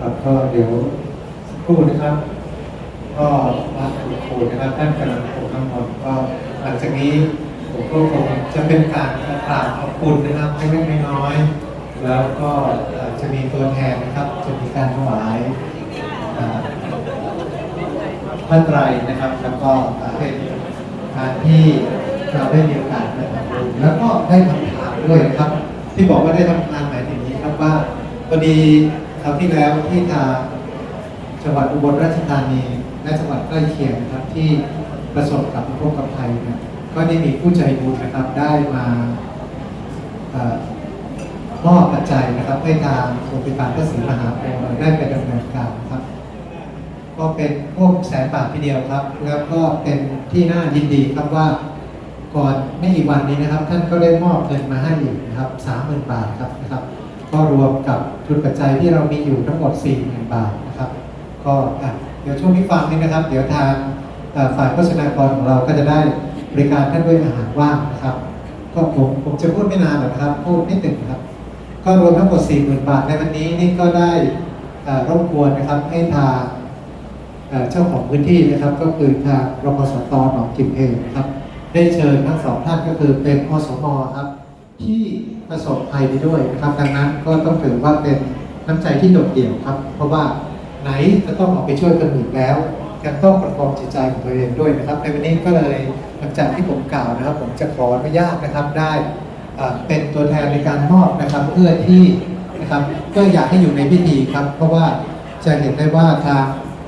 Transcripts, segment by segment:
ครับก็เดี๋ยวสักครู่นะครับ ก็มาคุณครูนะครับท่านกำลังคงทั้งหมดก็หลังจากนี้ผมก็คงจะเป็นการกราบขอบคุณนะครับไม่เล็กไม่น้อยแล้วก็จะมีตัวแทนนะครับจะมีการถวายอ่าพระไตรนะครับ แล้วก็เป็นการที่เราได้มีโอกาสได้ทำบุญแล้วก็ได้ทำทานด้วยนะครับ ที่บอกว่าได้ทำทานหมายถึงนี้ครับว่าพอดี คราวที่แล้วที่ทางจังหวัดอุบลราชธานีและจังหวัดใกล้เคียงนะครับที่ประสบกับอุทกภัยเนี่ยก็ได้มีผู้ใจบุญนะครับได้มามอบปัจจัยนะครับให้ทางโรงพยาบาลพระศรีมหาโพธิ์ได้ไปดำเนินการนะครับ ก็เป็นพวกแสนบาททีเดียวครับ แล้วก็เป็นที่น่ายินดีครับว่าก่อนไม่กี่วันนี้นะครับ ท่านก็ได้มอบเงินมาให้อีกนะครับสามหมื่นบาทครับนะครับ ก็รวมกับทุนปัจจัยที่เรามีอยู่ทั้งหมด4ี่หมื่นบาทนะครับ ก็เดี๋ยวช่วงนี้ฟังนี้นะครับ เดี๋ยวทางเอ่อฝ่ายโฆษณากรของเราก็จะได้บริการท่านด้วยอาหารว่างนะครับ ก็ผมผมจะพูดไม่นานหรอกนะครับ พูดนิดหนึ่งครับ ก็รวมทั้งหมด 4 0,000 บาทในวันนี้นี่ก็ได้รบกวนนะครับให้ทางเอ่อเจ้าของพื้นที่นะครับ ก็คือทางรพสตหนองกิมเพลนะครับ ได้เชิญทั้งสองท่านก็คือเป็นอสมครับ ที่ประสบภัยไปด้วยนะครับ ดังนั้นก็ต้องถือว่าเป็นน้ำใจที่โดดเดี่ยวครับ เพราะว่าไหนจะต้องออกไปช่วยคนอื่นแล้วยังต้องประคองจิตใจของตัวเองด้วยนะครับ ในวันนี้ก็เลยหลังจากที่ผมกล่าวนะครับ ผมจะขออนุญาตนะครับได้เป็นตัวแทนในการมอบนะครับเพื่อที่นะครับก็อยากให้อยู่ในพิธีครับ เพราะว่าจะเห็นได้ว่าทาง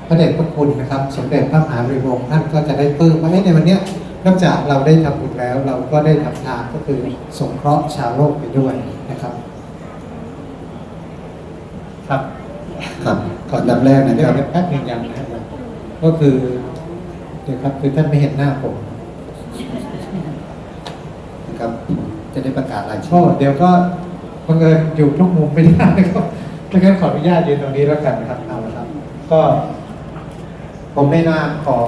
พระเดชพระคุณนะครับ สมเด็จพระมหาบริวงศ์ท่านก็จะได้ปลื้มว่าในวันนี้ นอกจากเราได้ทำบุญแล้วเราก็ได้ทำทานก็คือสงเคราะห์ชาวโลกไปด้วยนะครับ ครับครับก่อนอันดับแรกนะเดี๋คยวรับเดี๋ยวแป๊บหนึงยังนะครับก็คือเดี๋ยวครับคือท่านไม่เห็นหน้าผมนะครับ จะได้ประกาศรายก็ชื่อเดี๋ยวก็บังเอิญอยู่ทุกมุมไม่ได้ก็ดังนั้นขออนุญาตยืนตรงนี้แล้วกันนะครับเอาละครับ ก็ ผมในนามของ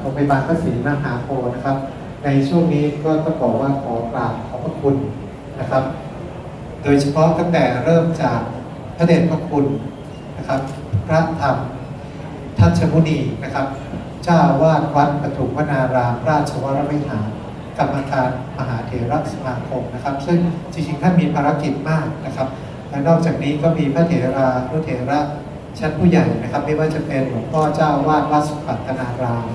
โรงพยาบาลพระศรีมหาโพธิ์นะครับ ในช่วงนี้ก็ต้องบอกว่าขอกราบขอบพระคุณนะครับ โดยเฉพาะตั้งแต่เริ่มจากพระเดชพระคุณนะครับ พระธรรมทัชมุนีนะครับ เจ้าวาดวัดปฐุมวนารามราชวรวิหารกรรมการมหาเถรสมาคมนะครับ ซึ่งจริงๆท่านมีภารกิจมากนะครับและนอกจากนี้ก็มีพระเถรานุเถระ ชั้นผู้ใหญ่นะครับไม่ว่าจะเป็นหลวงพ่อเจ้าวาดวัดสุปัตนาราม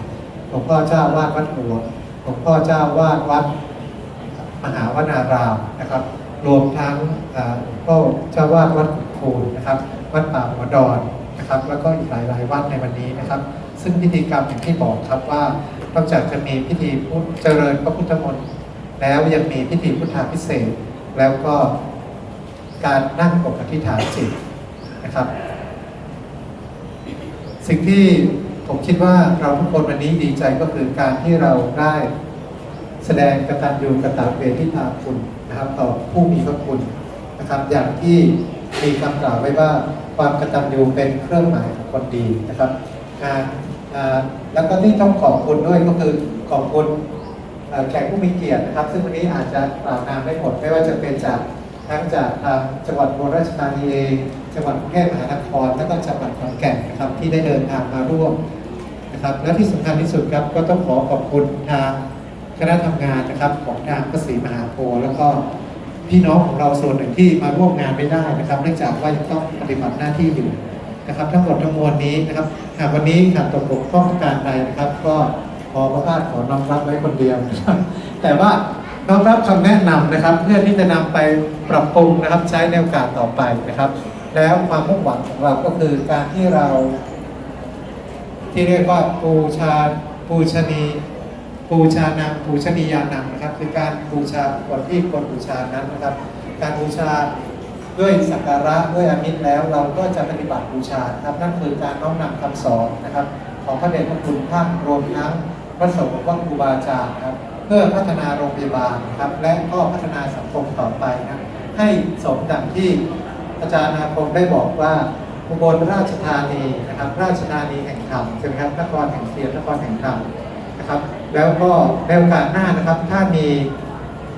หลวงพ่อเจ้าวาดวัดหลวงหลวงพ่อเจ้าวาดวัดมหาวนารามนะครับ รวมทั้งหลวงพ่อเจ้าวาดวัดขุนคูนนะครับ วัดป่าหัวดอนนะครับ แล้วก็อีกหลายๆวัดในวันนี้นะครับ ซึ่งพิธีกรรมอย่างที่บอกครับว่านอกจากจะมีพิธีพุทธเจริญพระพุทธมนต์แล้วยังมีพิธีพุทธาพิเศษแล้วก็การนั่งอกอธิษฐานจิตนะครับ สิ่งที่ผมคิดว่าเราทุกคนวันนี้ดีใจก็คือการที่เราได้แสดงกตัญญูกตเวทิตาคุณนะครับ ต่อผู้มีพระคุณนะครับ อย่างที่มีคำกล่าวไว้ว่าความกตัญญูเป็นเครื่องหมายของคนดีนะครับงานอ่าแล้วก็ที่ต้องขอบคุณด้วยก็คือขอบคุณแขกผู้มีเกียรตินะครับ ซึ่งวันนี้อาจจะกล่าวนามไม่หมดไม่ว่าจะเป็นจากทั้งจากทางจังหวัดอุบราชธานีเอง จังหวัดกรุงเทพมหานคร และก็จังหวัดขอนแก่นนะครับที่ได้เดินทางมาร่วมนะครับและที่สำคัญที่สุดครับก็ต้องขอขอบคุณทางคณะทำงานนะครับของทางพระศรีมหาโพธิ์แล้วก็พี่น้องของเราส่วนหนึ่งที่มาร่วมงานไม่ได้นะครับ เนื่องจากว่ายังต้องปฏิบัติหน้าที่อยู่นะครับ ทั้งหมดทั้งมวลนี้นะครับหากวันนี้ขาดตกบกพร่องการใดนะครับ ก็ขอพระพาทขอน้อมรับไว้คนเดียวนะครับแต่ว่าน้อมรับคำแนะนำนะครับ เพื่อที่จะนำไปปรับปรุงนะครับใช้ในโอกาสต่อไปนะครับ แล้วความมุ่งหวังของเราก็คือการที่เรา ที่เรียกว่าปูชาปูชนีปูชานังปูชนียานังนะครับ คือการบูชาคนที่คนบูชานั้นนะครับ การบูชาด้วยสักการะด้วยอามิตรแล้วเราก็จะปฏิบัติบูชาครับนั่นคือการน้อมนำคำสอนนะครับ ของพระเดชพระคุณท่านรวมทั้งพระสงฆ์ว่าครูบาอาจารย์นะครับ เพื่อพัฒนาโรงพยาบาลนะครับ และก็พัฒนาสังคมต่อไปนะให้สมดังที่ อาจารย์อาคมได้บอกว่าอุบลราชธานีนะครับ ราชธานีแห่งธรรมใช่ไหมครับนครแห่งเทียนนครแห่งธรรมนะครับ แล้วก็ในโอกาสหน้านะครับ ถ้ามี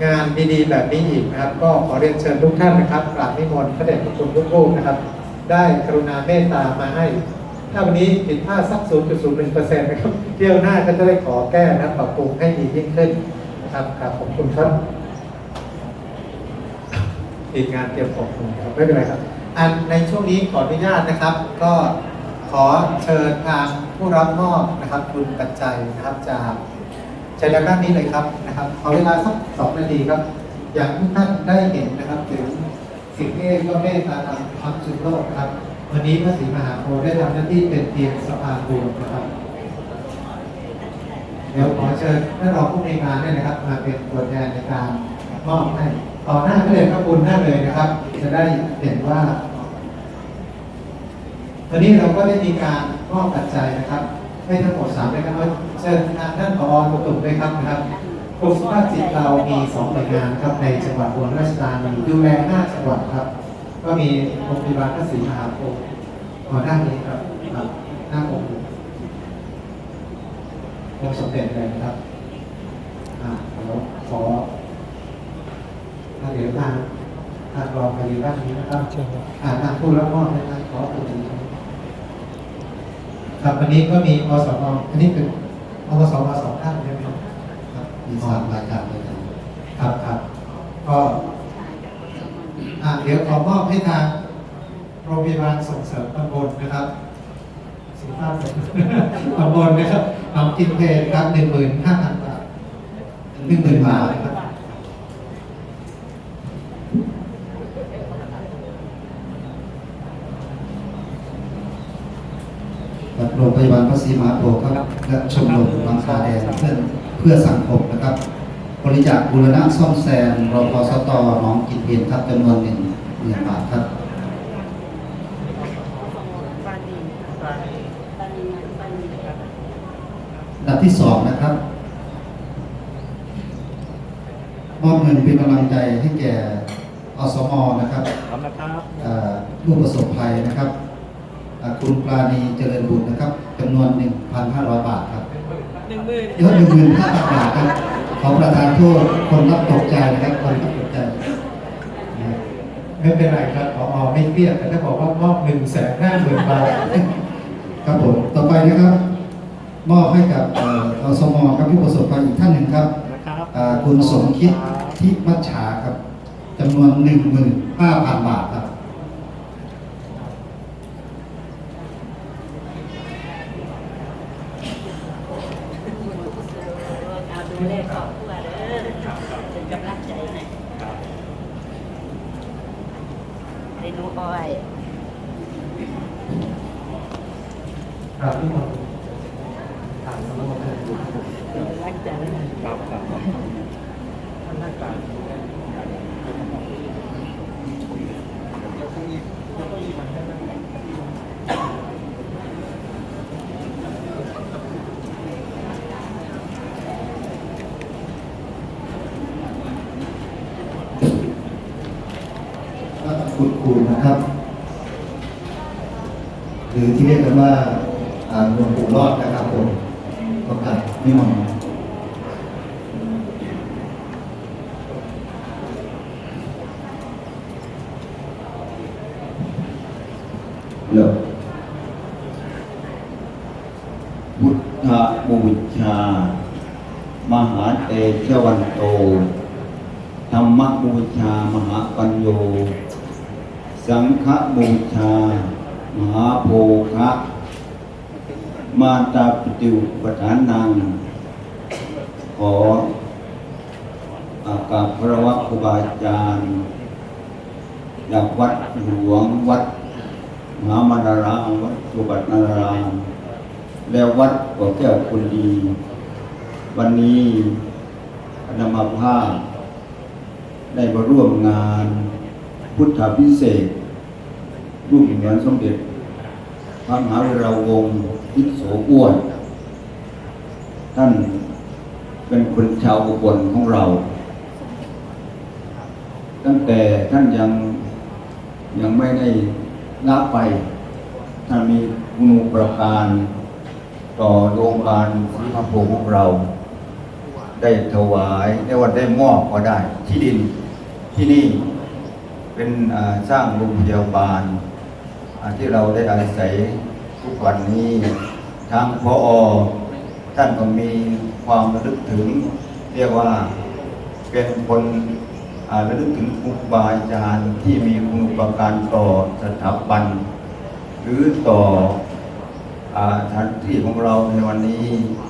งานดีๆแบบนี้อีกนะครับ ก็ขอเรียนเชิญทุกท่านนะครับกราบนิมนต์พระเดชพระคุณทุกรูปนะครับ ได้กรุณาเมตตามาให้ ถ้าวันนี้ผิดพลาดสัก 0.01%นะครับเที่ยวหน้าก็จะได้ขอแก้และปรับปรุงให้ดียิ่งขึ้นนะครับขอบคุณครับ ทีมงานเตรียมขอบคุณครับไม่เป็นไรครับ อันในช่วงนี้ขออนุญาตนะครับ ก็ขอเชิญทางผู้รับมอบนะครับทุนปัจจัยนะครับจากเชิญด้านนี้เลยครับนะครับขอเวลาสักสองนาทีครับ อย่างที่ท่านได้เห็นนะครับถึงสิ่งที่ก็เมตตาทำความสุดโลกครับ วันนี้พระศรีมหาโพธิ์ได้ทำหน้าที่เป็นเพียงสะพานบุญนะครับเดี๋ยวขอเชิญท่านรองผู้ในการเนี่ยนะครับ มาเป็นตัวแทนในการมอบให้ ต่อหน้าพระเดชพระคุณหน้าเลยนะครับ จะได้เห็นว่าวันนี้เราก็ได้มีการมอบปัจจัยนะครับ ให้ทั้งหมดสามรายการเอาเชิญทางท่านผอตุตุด้วยครับนะครับกรมสุขภาพจิตเรามีสองหน่วยงานครับในจังหวัดอุบลราชธานีดูแลห้าจังหวัดครับ ก็มีโรงพยาบาลพระศรีมหาโพธิ์ขอด้านนี้ครับครับหน้าองค์องค์สมเด็จเลยนะครับอ่าเดี๋ยวขอ เดี๋ยวทางทางรองไปด้านนี้นะครับอ่าทางผู้รับมอบนะครับขอตัวนี้ครับวันนี้ก็มีอสมอันนี้เป็นอสมสองท่านใช่ไหมครับครับมีสามรายการด้วยกันครับครับก็อ่าเดี๋ยวขอมอบให้ทางโรงพยาบาลส่งเสริมตำบลนะครับสุขภาพตำบลนะครับเอากินเพลครับหนึ่งหมื่นห้าพันบาทหนึ่งหมื่นบาท นะครับกับโรงพยาบาลพระศรีมหาโพธิ์ครับ และชมรมบางคาแดงเพื่อเพื่อสังคมนะครับ บริจาคบูรณะซ่อมแซมรพสตหน้องกินเพียนครับจำนวนหนึ่งหมื่นบาทครับปานีปานีปานีปานีครับอันดับที่สองนะครับมอบเงินเป็นกำลังใจให้แก่อสมนะครับพร้อมนะครับเอ่อผู้ประสบภัยนะครับอ่า คุณปราณีเจริญบุญนะครับจำนวน 1,500 บาทครับหนึ่งหมื่นยอดหนึ่งหมื่นห้าพันบาทครับขอประทานโทษคนรับตกใจนะครับคนรับตกใจนะครับไม่เป็นไรครับพอไม่เครียดแต่ถ้าบอกว่ามอบหนึ่งแสนห้าหมื่นบาทครับผมต่อไปนะครับ มอบให้กับเอ่ออสมครับผู้ประสบภัยอีกท่านหนึ่งครับนะครับอ่าคุณสมคิดทิมัชชาครับจำนวน15,000บาทครับ เอาดูเลขครอบครัวเด้อเป็นกำลังใจให้ให้หนูอ้อย ครับที่ผมถามสำนักงาน เป็นกำลังใจให้ครับครับท่านหน้าตาก็คุณครูนะครับ หรือที่เรียกกันว่าหลวงปู่รอดนะครับผมก็กลับไม่มอง ลกพุทธบูชา มหาเตชวันโต ธรรมบูชา มหาปัญโย สังฆบูชา มหาโภคะมาตาปฏิวปทานังขออากาศพระวัครูบาอาจารย์จากวัดหลวงวัด มหามนารามวัดสุบัตินารามแล้ววัดบ่อแก้วคุณดี วันนี้คณะมาภาพได้มาร่วมงานพุทธพิเศษรุ่งเหมือนสมเด็จ พระมหาวีระวงศ์ทิศโสอ้วน ท่านเป็นคนชาวอุบลของเรา ตั้งแต่ท่านยังยังไม่ได้ ละไปท่านมีคุณูปการ ต่อโรงพยาบาลศรีพระพงของเรา ได้ถวายได้วันได้มอบก็ได้ ที่ดินที่นี่เป็นสร้างโรงพยาบาลที่เราได้อาศัยทุกวันนี้ทางพออท่านก็มีความระลึกถึง เรียกว่าเป็นคน ระลึกถึงครูบาอาจารย์ที่มีคุณอุปการต่อสถาบัน หรือต่ออาสถานที่ของเราในวันนี้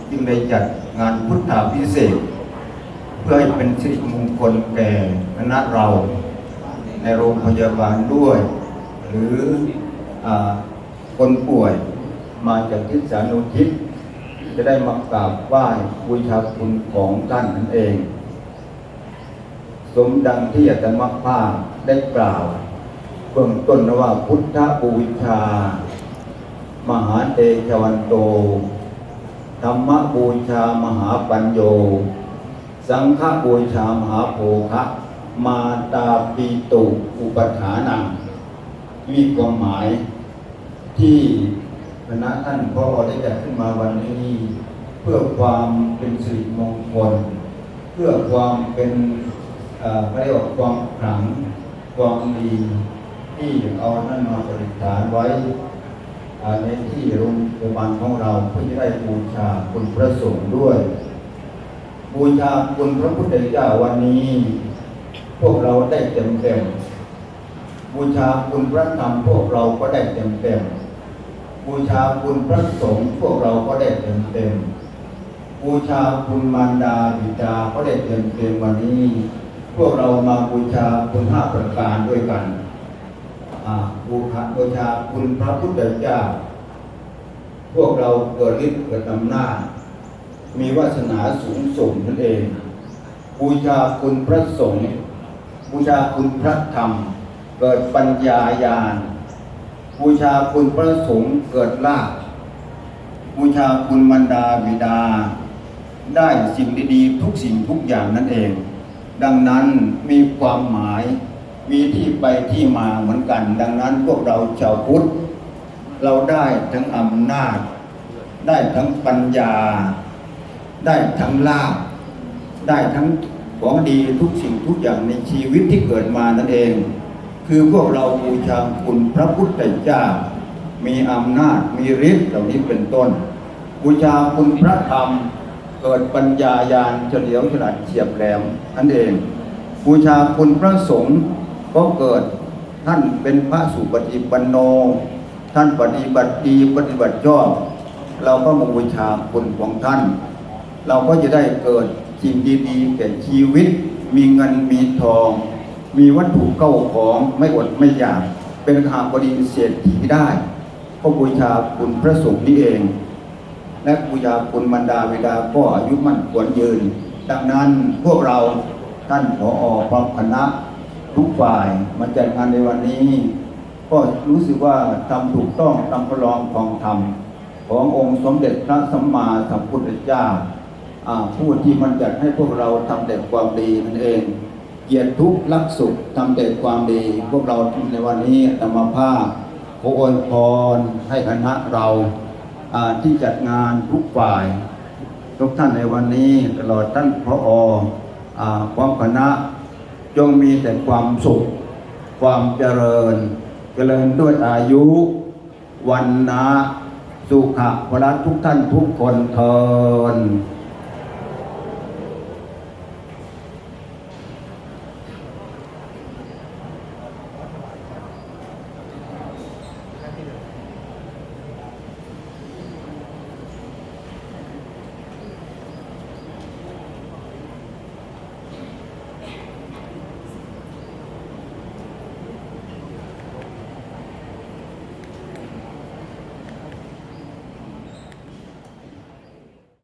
จึงได้จัดงานพุทธาพิเศษ เพื่อให้เป็นสิริมงคลแก่คณะเรา ในโรงพยาบาลด้วย หรืออคนป่วยมาจากทิศสานุทิศจะได้มากราบไหว้บูชาคุณของท่านนั่นเอง สมดังที่อาตมาภาพได้กล่าวเบื้องต้นนะว่าพุทธบูชา มหาเตชวันโต ธรรมบูชามหาปัญโย สังฆบูชามหาโภคะมาตาปีตุอุปถานังมีความหมายที่คณะท่านพ่อได้จัดขึ้นมาวันนี้ เพื่อความเป็นสิริมงคล เพื่อความเป็น เอ่อเขาเรียกว่าความขลังความดีที่เอานั่นมาปฏิฐานไว้ในที่โรงพยาบาลของเราเพื่อจะได้บูชาคุณพระสงฆ์ด้วย บูชาคุณพระพุทธเจ้าวันนี้ พวกเราได้เต็มเต็มบูชาคุณพระธรรมพวกเราก็ได้เต็มเต็มบูชาคุณพระสงฆ์พวกเราก็ได้เต็มเต็มบูชาคุณมารดาบิดาก็ได้เต็มเต็มวันนี้ พวกเรามาบูชาคุณห้าประการด้วยกันบูชาบูชาคุณพระพุทธเจ้า พวกเราเกิดฤทธิ์เกิดอำนาจมีวาสนาสูงส่งนั่นเอง บูชาคุณพระสงฆ์บูชาคุณพระธรรม เกิดปัญญาญาณบูชาคุณพระสงฆ์เกิดลาภบูชาคุณมารดาบิดา ได้สิ่งดีๆทุกสิ่งทุกอย่างนั่นเอง ดังนั้นมีความหมายมีที่ไปที่มาเหมือนกัน ดังนั้นพวกเราชาวพุทธ เราได้ทั้งอำนาจ ได้ทั้งปัญญา ได้ทั้งลาภได้ทั้งของดีทุกสิ่งทุกอย่างในชีวิตที่เกิดมานั่นเอง คือพวกเราบูชาคุณพระพุทธเจ้า มีอำนาจมีฤทธิ์เหล่านี้เป็นต้น บูชาคุณพระธรรม เกิดปัญญาญาณเฉลียวฉลาดเฉียบแหลมนั่นเองบูชาคุณพระสงฆ์ก็เกิดท่านเป็นพระสุปฏิปันโน ท่านปฏิบัติดีปฏิบัติชอบเราก็มาบูชาคุณของท่าน เราก็จะได้เกิดสิ่งดีๆแก่ชีวิต มีเงินมีทอง มีวัตถุเก้าของไม่อดไม่อยาก เป็นขหาบดีเศรษฐีได้ก็บูชาคุณพระสงฆ์นี่เอง และบูชาคุณบรรดาวิดาก็อายุมั่นควรยืน ดังนั้นพวกเราท่านผอพร้อมคณะทุกฝ่ายมาจัดงานในวันนี้ ก็รู้สึกว่าทำถูกต้องตามประลองของธรรม ขององค์สมเด็จพระสัมมาสัมพุทธเจ้าผู้ที่มันจัดให้พวกเราทำแต่ความดีนั่นเอง เกียรติทุกข์รักสุขทำแต่ความดี พวกเราในวันนี้ธรรมภาพขออวยพรให้คณะเรา ที่จัดงานทุกฝ่าย ทุกท่านในวันนี้ตลอดท่านพระออ่าพร้อมคณะจงมีแต่ความสุข ความเจริญ เจริญด้วยอายุ วันนะสุขะพละทุกท่านทุกคนเทิน